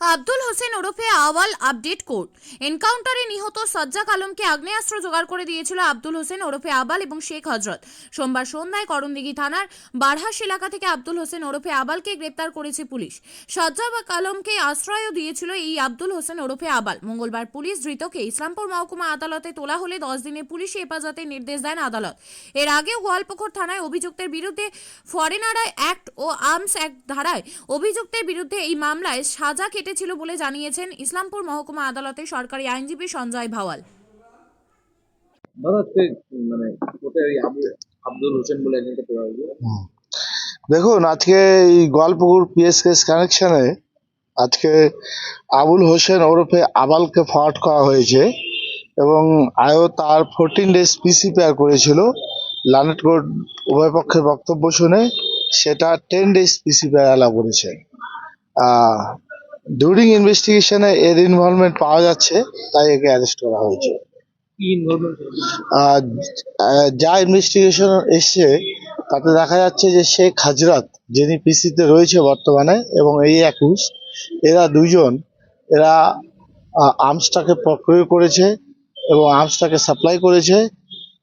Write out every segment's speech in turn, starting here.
আব্দুল হোসেন ওরফে আওয়াল update court. এনকাউন্টারে নিহত সজ্জাক আলমকে আগ্নেয়াস্ত্র জোগাড় করে দিয়েছিল আব্দুল হোসেন ওরফে আবাল এবং শেখ হজরত। সোমবার সন্ধ্যায় করণদিঘি থানার বারহাস এলাকা থেকে আব্দুল হোসেন ওরফে আবালকে গ্রেপ্তার করেছে পুলিশ। সজ্জাক আলমকে আশ্রয়ও দিয়েছিল এই আব্দুল হোসেন ওরফে আবাল। মঙ্গলবার পুলিশ ধৃতকে ইসলামপুর মহকুমা আদালতে তোলা হলে দশ দিনের পুলিশি হেফাজতে নির্দেশ দেন আদালত। এর আগেও গোয়ালপুকুর থানায় অভিযুক্তের বিরুদ্ধে ফরেনার অ্যাক্ট ও আর্মস অ্যাক্ট ধারায় অভিযুক্তের বিরুদ্ধে এই মামলায় সাজা কেটেছিল বলে জানিয়েছেন ইসলামপুর মহকুমা আদালতে সরকারি আইনজীবী সঞ্জয় ভাওয়াল। মানে কোথায় ওই আবু- আব্দুল হোসেন বলে একজনকে দেখুন আজকে এই গোয়ালপুকুর পিএস কেস কানেকশনে আজকে আবুল হোসেন ওরফে আবালকে ফরওয়ার্ড করা হয়েছে এবং আয়ো তার ফোরটিন ডেজ পিসি পেয়ার করেছিল। লানেট কোর্ট উভয় পক্ষের বক্তব্য শুনে সেটা ten days PC prayer allow করেছে। ডিউরিং ইনভেস্টিগেশনে এর ইনভলভমেন্ট পাওয়া যাচ্ছে তাই একে অ্যারেস্ট করা হয়েছে। যা ইনভেস্টিগেশন এসছে তাতে দেখা যাচ্ছে যে শেখ হাজরাত যিনি পিসিতে রয়েছে বর্তমানে এবং এই একুশ এরা দুজন এরা আর্মসটাকে প্রক্রিয় করেছে এবং আর্মসটাকে সাপ্লাই করেছে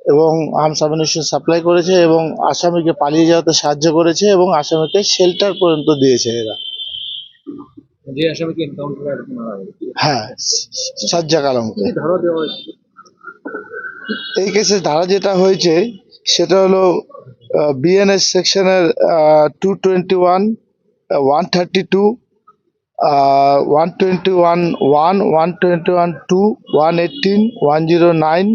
এবং আর্মস অ্যামিনেশন সাপ্লাই করেছে এবং আসামিকে পালিয়ে যাওয়াতে সাহায্য করেছে এবং আসামিকে শেল্টার পর্যন্ত দিয়েছে এরা। যে আসামিকে এনকাউন্টার মারা হ্যাঁ সাজ্জাক আলমকে। কি দেওয়া হয়েছে। এই কেসের ধারা যেটা হয়েছে সেটা হলো বিএনএস সেকশনের two twenty one one thirty two one twenty one one one twenty one two one eighteen one zero nine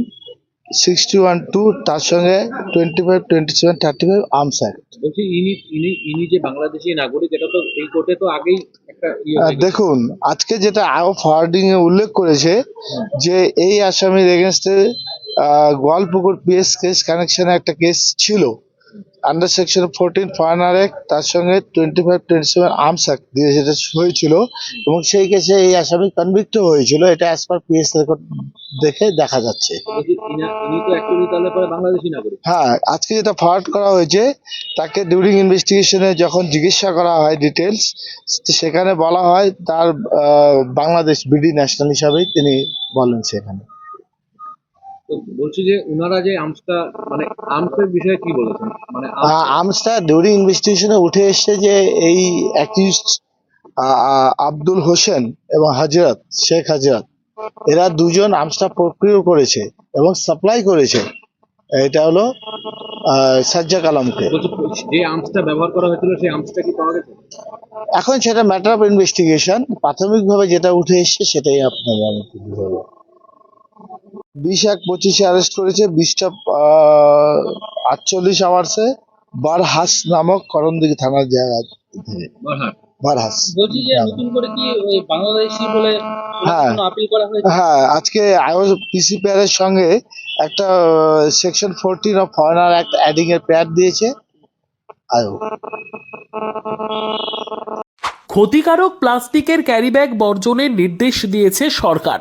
sixty one two তার সঙ্গে twenty five twenty seven thirty five arms act বলছি ইনি ইনি ইনি যে বাংলাদেশি নাগরিক এটা তো এই কোর্টে তো আগেই একটা ইয়ে। দেখুন আজকে যেটা আয়ো ফরওয়ার্ডিং এ উল্লেখ করেছে যে এই আসামির এগেনস্টে গোয়ালপুকুর পিএস কেস কানেকশনে একটা কেস ছিল under section fourteen foreigner act তার সঙ্গে twenty five twenty seven arms act দিয়ে যেটা হয়েছিল এবং সেই কেসে এই আসামি কনভিক্ট হয়েছিল। এটা অ্যাজ পার পিএস রেকর্ড দেখে দেখা যাচ্ছে। হ্যাঁ আজকে যেটা ফরওয়ার্ড করা হয়েছে, তাকে ডিউরিং ইনভেস্টিগেশনে যখন জিজ্ঞাসা করা হয় ডিটেলস সেখানে বলা হয় তার বাংলাদেশ বিডি ন্যাশনাল হিসাবেই তিনি বলেন সেখানে। তো বলছি যে ওনারা যে আর্মসটা মানে আর্মসের বিষয়ে কি বলেছেন? মানে আর্মসটা ডিউরিং ইনভেস্টিগেশনে উঠে এসছে যে এই অ্যাকিউজড আব্দুল হোসেন এবং হাজরত শেখ হাজরত এরা দুজন আর্মসটা প্রক্রিয় করেছে এবং সাপ্লাই করেছে। এটা হলো সাজ্জাক আলমকে। যে আর্মসটা ব্যবহার করা হয়েছিল সেই আর্মসটা কি পাওয়া গেছে? এখন সেটা ম্যাটার অফ ইনভেস্টিগেশন প্রাথমিকভাবে যেটা উঠে এসছে সেটাই আপনাদের আমি বিশ এক পঁচিশে অ্যারেস্ট করেছে বিশটা আটচল্লিশ আওয়ার্সে বারহাস নামক করণদিঘি থানার জায়গা থেকে বারহাস। বলছি যে নতুন করে কি ওই বাংলাদেশি বলে হ্যাঁ। কোনো আপিল করা হয়েছে? হ্যাঁ আজকে আইও পিসি পেয়ারের সঙ্গে একটা section fourteen of foreigner act adding এর পেয়ার দিয়েছে আয়ো ক্ষতিকারক প্লাস্টিকের ক্যারিব্যাগ বর্জনের নির্দেশ দিয়েছে সরকার।